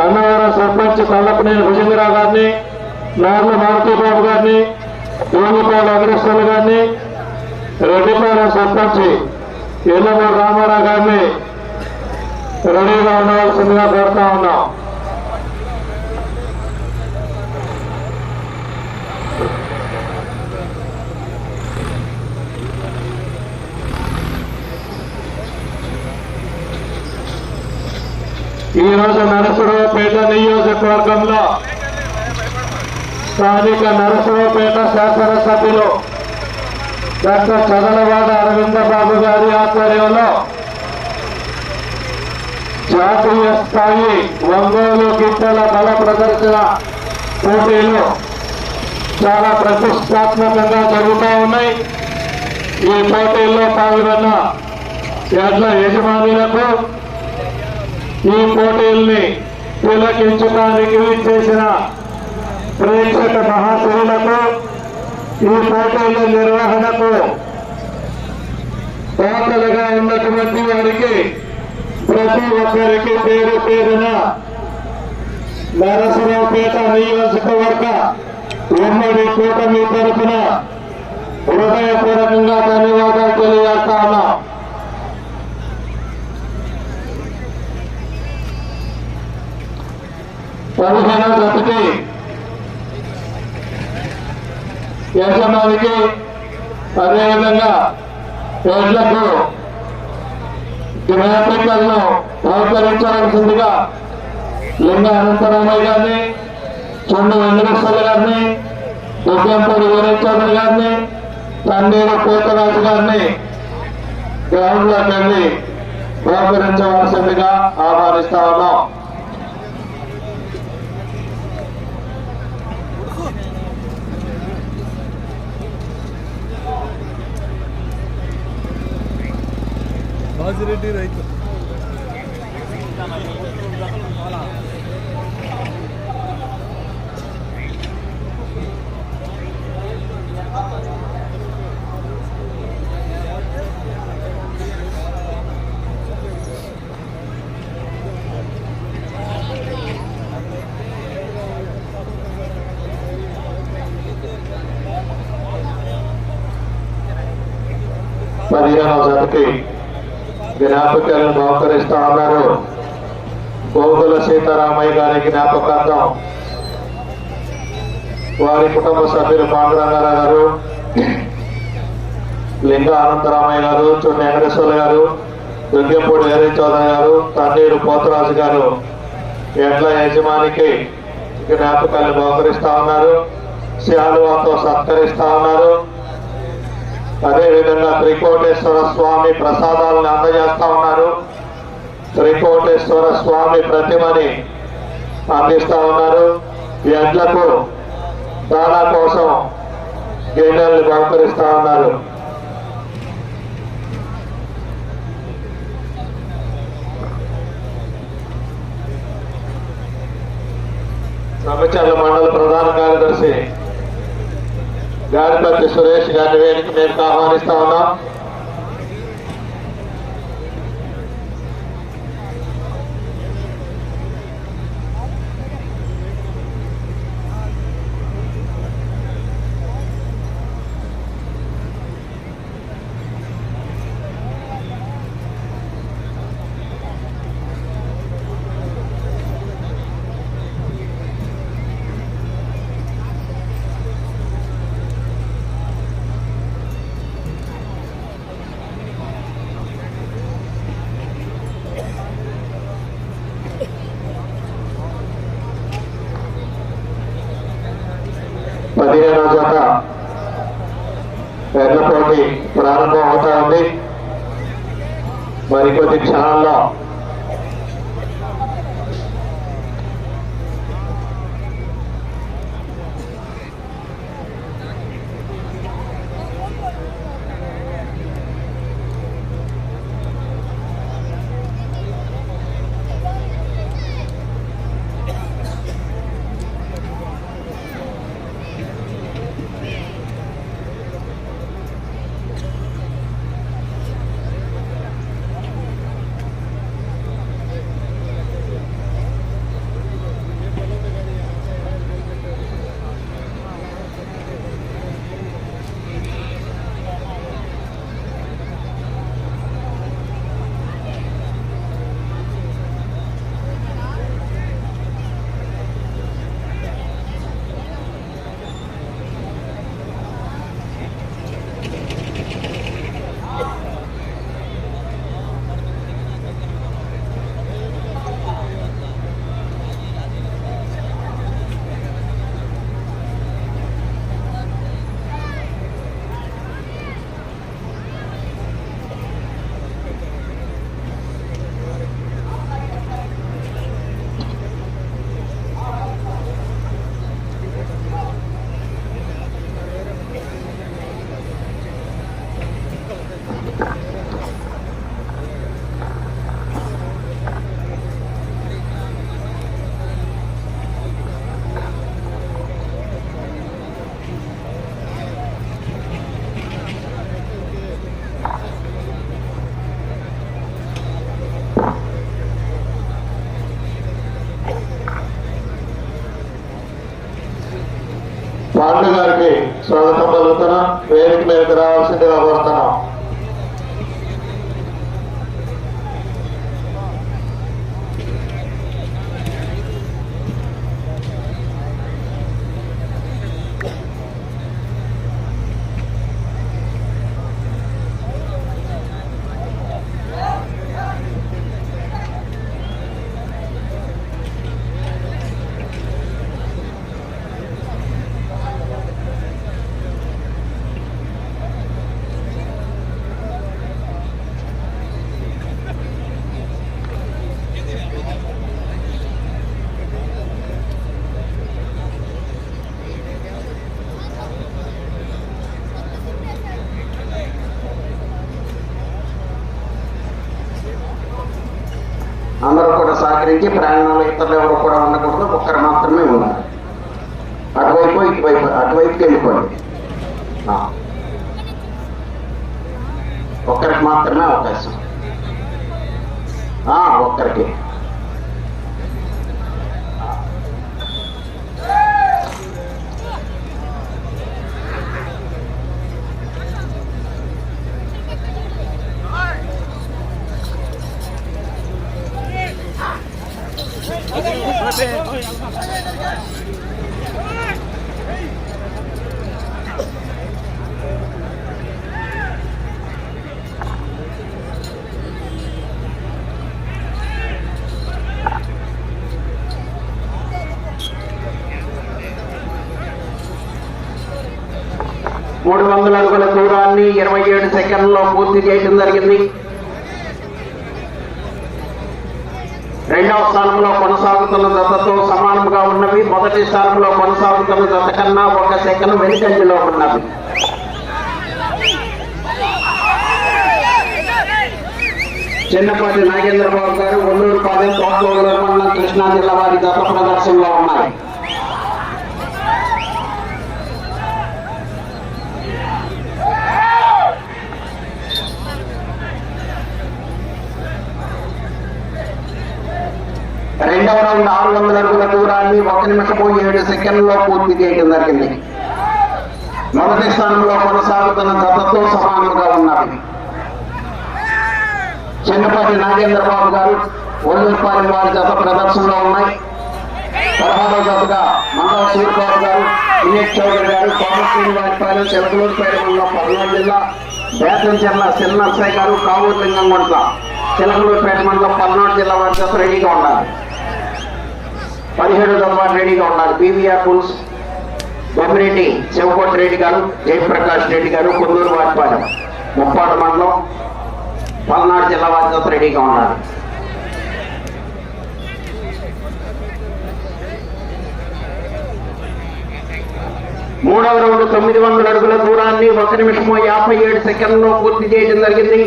అన్నవరం సర్పంచ్ కల్లపనేని భుజంగరావు గారిని నార్ల మారుతీబాబు గారిని భూమిపాడు అగ్రస్వామి గారిని రెడ్డిపాలెం సర్పంచ్ ఎల్లమూరు రామారావు గారిని రెడీగా ఉండవలసిందిగా కోరుతా ఉన్నాం. ఈ రోజు నరసరావుపేట నియోజకవర్గంలో స్థానిక నరసరావుపేట శాసనసభ్యులు డాక్టర్ చదలవాడ అరవింద బాబు గారి ఆధ్వర్యంలో జాతీయ స్థాయి ఒంగోలు గిట్టల బల ప్రదర్శన పోటీలు చాలా ప్రతిష్టాత్మకంగా జరుగుతూ ఉన్నాయి. ఈ పోటీల్లో పాల్గొన్న ఎడ్ల యజమానులకు ఈ పోటీల్ని తిలకించడానికి చేసిన ప్రేక్షక మహాశివులకు ఈ పోటీల నిర్వహణకు దాతలుగా ఉన్నటువంటి వారికి ప్రతి ఒక్కరికి పేరు పేరున నరసరావుపేట నియోజకవర్గ ఉమ్మడి కూటమి తరఫున హృదయపూర్వకంగా ధన్యవాదాలు తెలియజేస్తా ఉన్నాం. పదిహేనో జతకి యజమానికి అదేవిధంగా ఎడ్లకు జ్ఞాపికలను సహకరించవలసిందిగా లింగ అనంతరామయ్య గారిని చండు వెంకటేశ్వర గారిని దుర్గంపూడి వీరేశ్వర గారిని తండ్రి కోతరాజు గారిని గ్రౌండ్లోకి వెళ్ళి సహకరించవలసిందిగా ఆహ్వానిస్తా ఉన్నాం. బాజిరెడ్డి రైతు. పదిహేనవ జతకి జ్ఞాపకాలను బహుకరిస్తా ఉన్నారు. గోగుల సీతారామయ్య గారి జ్ఞాపకార్థం వారి కుటుంబ సభ్యులు పాండురంగారావు గారు లింగ అనంతరామయ్య గారు చుండి వెంకటేశ్వర గారు దుర్గంపూడి వీరే చౌదరి గారు తన్నీరు పోతరాజు గారు ఎడ్ల యజమానికి జ్ఞాపకాలను బహుకరిస్తా ఉన్నారు. శాలువాతో సత్కరిస్తా ఉన్నారు. అదే విధంగా త్రికోటేశ్వర స్వామి ప్రసాదాలను అందజేస్తా ఉన్నారు. త్రికోటేశ్వర స్వామి ప్రతిమని అందిస్తా ఉన్నారు. ఎడ్లకు దానా కోసం గిన్నెల్ని బహుకరిస్తా ఉన్నారు. బ్రహ్మచర్ల మండల ప్రధాన కార్యదర్శి గాడిపత్రి సురేష్ గారి వేదిక మేము ఆహ్వానిస్తా ఉన్నాం పదిహేనవ జత ఎడ్ల పోటీ ప్రారంభం అవుతా ఉంది మరికొద్ది క్షణాల్లో పాండు గారికి స్వాగతం పలుకుతున్నాం. పేరుకి మేరకు రావాల్సిందిగా కోరుతున్నాం. కూడా ప్రయాణంలో ఇతరులు ఎవరు కూడా ఉండకూడదు ఒక్కరు మాత్రమే ఉన్నారు అటువైపు ఇటువైపు అటువైపుకి వెళ్ళిపోయింది సెకండ్లో పూర్తి చేయడం జరిగింది. రెండవ స్థానంలో కొనసాగుతున్న జతతో సమానంగా ఉన్నవి మొదటి స్థానంలో కొనసాగుతున్న జత కన్నా ఒక సెకండ్ వెనుకంజలో ఉన్నవి. చిన్నపాటి నాగేంద్రబాబు గారు ఒల్లూరు పాదం తోటలోగల మండలం కృష్ణా జిల్లా వారి జత ప్రదర్శనలో ఉన్నారు. రెండవ రౌండ్ ఆరు వందల అడుగుల దూరాన్ని ఒక నిమిషము ఏడు సెకండ్లో పూర్తి చేయడం జరిగింది. మొదటి స్థానంలో కొనసాగుతున్న జతతో సమానంగా ఉన్నారు. చిన్నపాటి నాగేంద్రబాబు గారు ఒల్లూరుపాలెం వారి జత ప్రదర్శనలో ఉన్నాయి. పదహారవ జతగా మండల సూర్యబాబు గారు వినీత్ చౌదరి గారు కోమశ్రీని వారిపాలెం చిలకలూరుపేట మండలం పల్నాడు జిల్లా బేతం చెల్ల సిన్నర్సయ్య గారు కావూరు లింగంగుంట్ల చిలకలూరుపేట మండలం పల్నాడు జిల్లా వారి జత రెడీగా ఉన్నారు. పదిహేడు జత రెడీగా ఉన్నారు. పీవీఆర్ పుల్స్ బొమ్మిరెడ్డి శివకోటి రెడ్డి గారు జయప్రకాష్ రెడ్డి గారు కొందూరు వారిపాలెం ముప్పాడు మండలం పల్నాడు జిల్లా వారితో రెడీగా ఉన్నారు. మూడవ రౌండ్ తొమ్మిది వందల అడుగుల దూరాన్ని ఒక నిమిషము యాభై ఏడు సెకండ్లో పూర్తి చేయడం జరిగింది.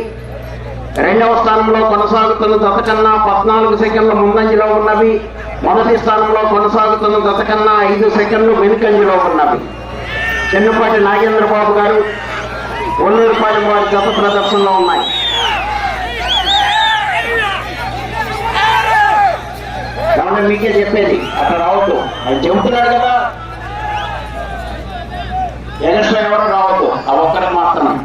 రెండవ స్థానంలో కొనసాగుతున్న దశ కన్నా పద్నాలుగు సెకండ్ల ముందంజలో ఉన్నవి. మొదటి స్థానంలో కొనసాగుతున్న గత కన్నా ఐదు సెకండ్లు వెనుకంజలో ఉన్నవి. చెన్నపాటి నాగేంద్రబాబు గారు ఒల్లూరుపాటి వారి గత ప్రదర్శనలో ఉన్నాయి. కాబట్టి మీకే చెప్పేది? అక్కడ రావద్దు. అది చెబుతున్నాడు కదా. ఎగస్ట్రా ఎవరు రావద్దు ఆ ఒక్కరికి మాత్రమే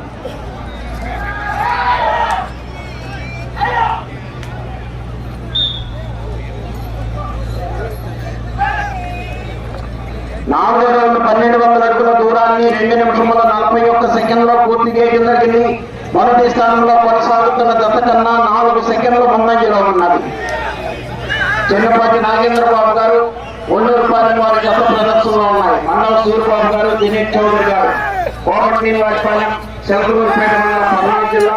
నాలుగో రౌండ్ పన్నెండు వందల అడుగుల దూరాన్ని రెండు నిమిషముల నలభై ఒక్క పూర్తి చేయడం జరిగింది. మొదటి స్థానంలో కొనసాగుతున్న దశ కన్నా నాలుగు సెకండ్లు ముందంజలో ఉన్నది. చిన్నపాటి నాగేంద్రబాబు గారు ఒల్లూరుపాలెం వారి గత ప్రదర్శనలో ఉన్నాయి. మండల సూర్యబాబు గారు దినేష్ చౌదరి గారు. కోమటి శ్రీనివాసపాలెం శంకరూరుపేట మండలం పల్నాడు జిల్లా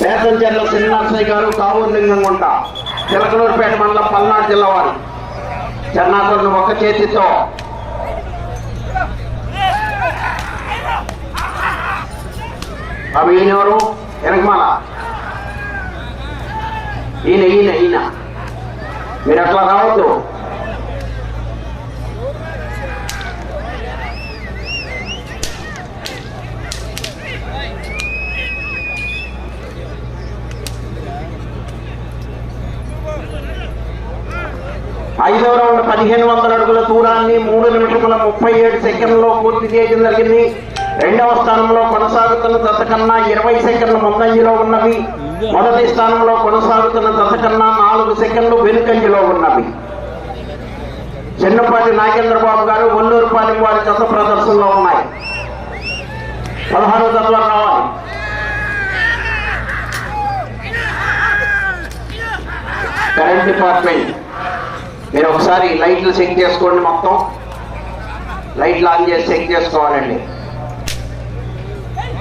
బేతంచెర్ల శ్రీనివాసయ్య గారు కావూరు లింగంగుంట చిలకలూరుపేట మండలం పల్నాడు జిల్లా వారు. చెన్నాకులను ఒక చేతితో అవి ఈయనెవరు వెనకమాల. ఈయన ఈయన ఈయన. మీరు అట్లా రావద్దు. ఐదవ రౌండ్ పదిహేను వందల అడుగుల దూరాన్ని మూడు నిమిషముల ముప్పై ఏడు సెకండ్లో పూర్తి చేయడం జరిగింది. రెండవ స్థానంలో కొనసాగుతున్న దశ కన్నా ఇరవై సెకండ్లు ముందంజలో ఉన్నవి. మొదటి స్థానంలో కొనసాగుతున్న దశ కన్నా నాలుగు సెకండ్లు వెనుకంజలో ఉన్నవి. చిన్నపాటి నాగేంద్రబాబు గారు ఒల్లూరుపాలెం వారి దశ ప్రదర్శనలో ఉన్నాయి. పదహారు దశలో రావాలి. Current department. మీరు ఒకసారి లైట్లు చెక్ చేసుకోండి మొత్తం. లైట్లు ఆన్ చేసి చెక్ చేసుకోవాలండి.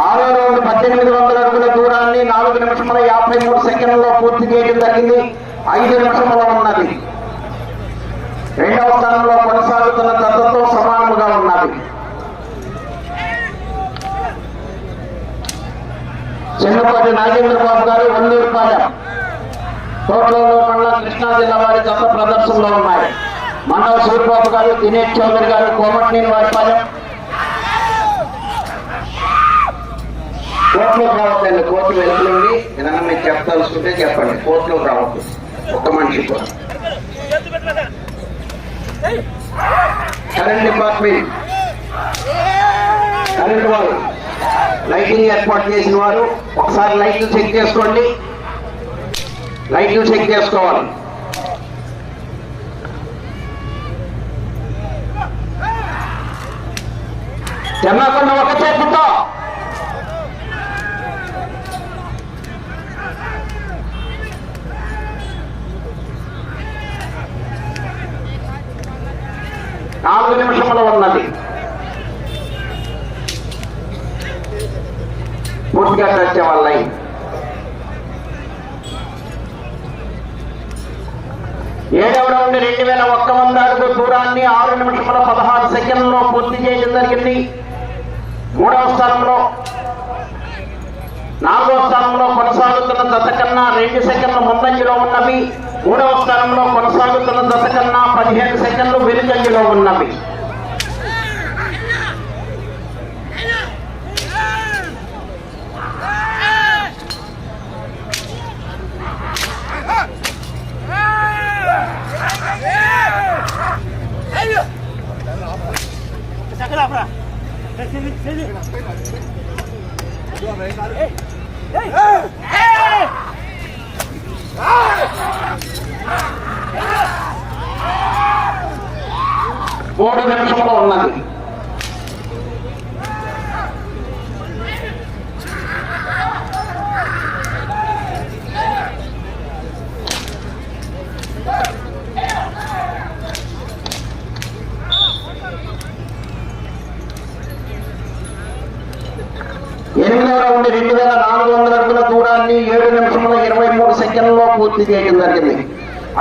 ఆరో రౌండ్ పద్దెనిమిది వందల అడుగుల దూరాన్ని నాలుగు నలభై యాభై మూడు సెకండ్లలో పూర్తి చేయడం జరిగింది. ఐదు నిమిషంలో ఉన్నది. రెండవ స్థానంలో కొనసాగుతున్న దత్తతో సమానముగా ఉన్నది. చిన్నపాటి నాగేంద్రబాబు గారు ఒల్లూరుపాలెం తోటలలో మండల కృష్ణా జిల్లా వారి జత ప్రదర్శనలో ఉన్నాయి. మండల సూర్యబాబు గారు దినేష్ చౌదరి గారు కోమటినేని వారిపాలెం కోర్టులోకి రావద్దండి కోర్టు వెళ్తుంది. ఏదన్నా మీరు చెప్పదలుచుకుంటే చెప్పండి. కోర్టులోకి రావద్దు. ఒక్క మనిషి కూడా. కరెంట్ డిపార్ట్మెంట్ కరెంట్ వారు లైటింగ్ ఏర్పాటు చేసిన వారు ఒకసారి లైట్లు చెక్ చేసుకోండి. లైట్లు చెక్ చేసుకోవాలి. చెన్నకొండ ఒక చేతితో నాలుగు నిమిషములు ఉన్నది. పూర్తిగా వచ్చే వాళ్ళ. ఏడవ నుండి రెండు వేల ఒక్క వంద అడుగు దూరాన్ని ఆరు నిమిషముల పదహారు సెకండ్లలో పూర్తి చేయడం జరిగింది. మూడవ స్థానంలో నాలుగవ స్థానంలో కొనసాగుతున్న దశ కన్నా రెండు సెకండ్ల ముందంజలో ఉన్నవి. మూడవ స్థానంలో కొనసాగుతున్న దశ కన్నా పదిహేను సెకండ్లు వెనుకంజలో ఉన్నవి మూడు నిమిషంలో ఉన్నది ఎనిమిదవ రౌండ్ రెండు వేల నాలుగు వందల అడుగుల దూరాన్ని ఏడు నిమిషముల ఇరవై మూడు సెకండ్లలో పూర్తి చేయడం జరిగింది.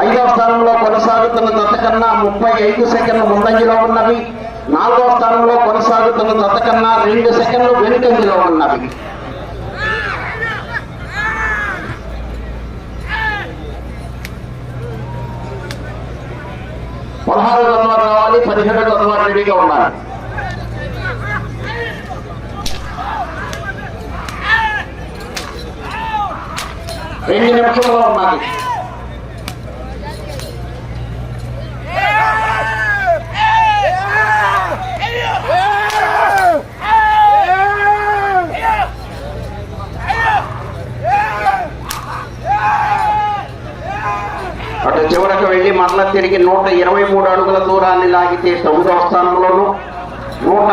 ఐదవ స్థానంలో కొనసాగుతున్న దత్త కన్నా ముప్పై ఐదు సెకండ్లు ముందంజలో ఉన్నవి. నాలుగవ స్థానంలో కొనసాగుతున్న దత్త కన్నా రెండు సెకండ్లు వెనుకంజలో ఉన్నవి. పదహారు గంటలు రావాలి పదిహేడు గంటలు రెడీగా ఉండాలి. రెండు నిమిషంలో ఉన్నది అటు చివరకు వెళ్ళి మరల తిరిగి నూట ఇరవై మూడు అడుగుల దూరాన్ని లాగితే తొమ్మిదవ స్థానంలోను నూట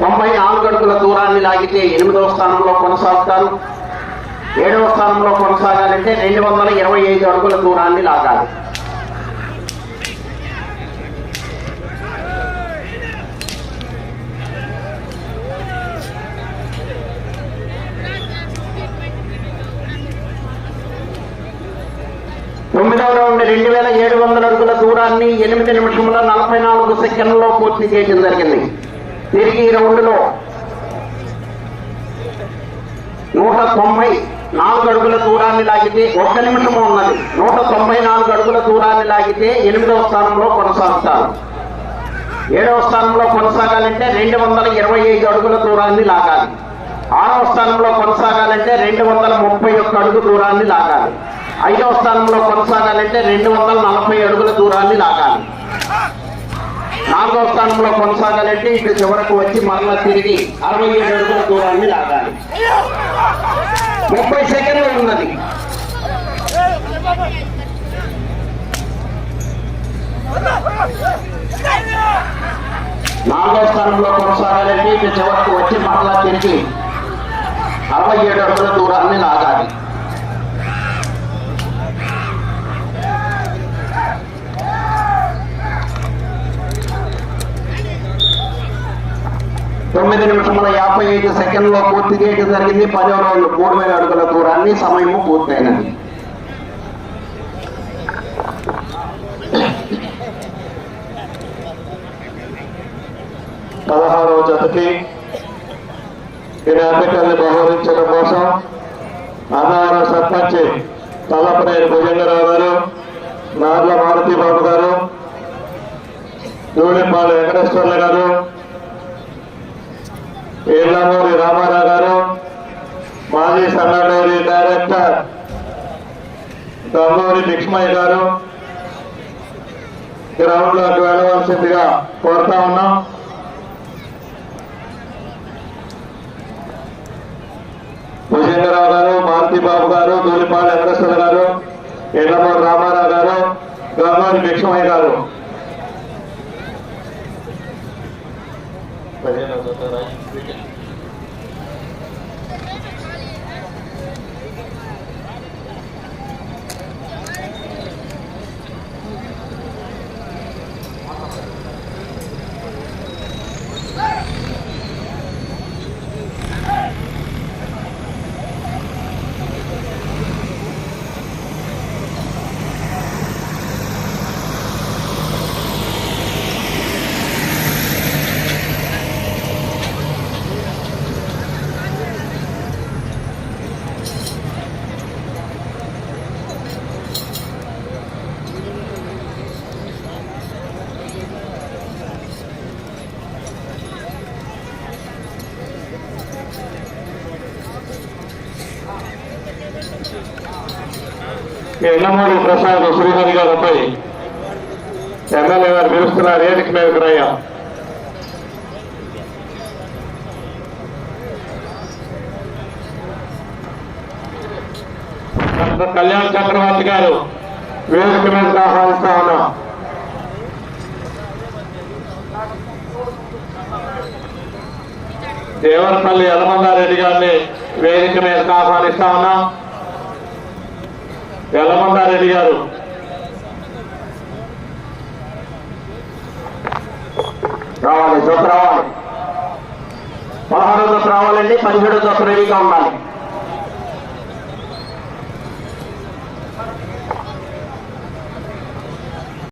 తొంభై నాలుగు అడుగుల దూరాన్ని లాగితే ఎనిమిదవ స్థానంలో కొనసాగుతారు. ఏడవ స్థానంలో కొనసాగాలంటే రెండు వందల ఇరవై ఐదు అడుగుల దూరాన్ని లాగాలి. రెండు వేల ఏడు వందల అడుగుల దూరాన్ని ఎనిమిది నిమిషముల నలభై నాలుగు సెకండ్లో పూర్తి చేయడం జరిగింది. తిరిగి ఈ రౌండ్లో నూట తొంభై నాలుగు అడుగుల దూరాన్ని లాగితే ఒక్క నిమిషము ఉన్నది. నూట తొంభై నాలుగు అడుగుల దూరాన్ని లాగితే ఎనిమిదవ స్థానంలో కొనసాగుతారు. ఏడవ స్థానంలో కొనసాగాలంటే రెండు వందల ఇరవై ఐదు అడుగుల దూరాన్ని లాగాలి. ఆరవ స్థానంలో కొనసాగాలంటే రెండు వందల ముప్పై ఒక్క అడుగు దూరాన్ని లాగాలి. ఐదవ స్థానంలో కొనసాగాలంటే రెండు వందల నలభై అడుగుల దూరాన్ని లాగాలి. నాలుగవ స్థానంలో కొనసాగాలంటే ఇటు చివరకు వచ్చి మరలా తిరిగి అరవై ఏడు అడుగుల దూరాన్ని ముప్పై సెకండ్లు ఉన్నది. నాలుగో స్థానంలో కొనసాగాలంటే ఇక చివరకు వచ్చి మరలా తిరిగి అరవై ఏడు అడుగుల దూరాన్ని లాగాలి. తొమ్మిది నిమిషముల యాభై ఐదు సెకండ్లో పూర్తి చేయడం జరిగింది. పదో రోజు మూడు వేల అడుగుల దూరాన్ని సమయము పూర్తయినది. పదహారవ జతకి ఈ అధికారులు బహుకరించడం కోసం అన్నవరం సర్పంచ్ తలపనేని భుజంగరావు గారు నార్ల మారుతి బాబు గారు ధూళిపాడు వెంకటేశ్వర్ల గారు కోడి లక్ష్మయ్య గారు. గ్రౌండ్లోకి వెళ్ళవలసిందిగా కోరుతా ఉన్నాం. భుజేంద్రరావు గారు మారుతిబాబు గారు దూలిపాడు వెంకటేశ్వర గారు ఎండమూరు రామారావు గారు గంగోని లక్ష్మయ్య గారు. ఎండమూరి ప్రసాద్ శ్రీహరి గారిపై ఎమ్మెల్యే గారు పిలుస్తున్నారు ఏదికి మీదకి రయ్యా కళ్యాణ్ చక్రవర్తి గారు వేదిక మీద ఆహ్వానిస్తా ఉన్నాం. దేవరపల్లి యలమందారెడ్డి గారిని వేదిక మీద ఆహ్వానిస్తా ఉన్నాం. యలమందారెడ్డి గారు? రావాలి జత రావాలి. పదహారో జత రావాలండి పదిహేడో జత రెడీగా ఉండాలి.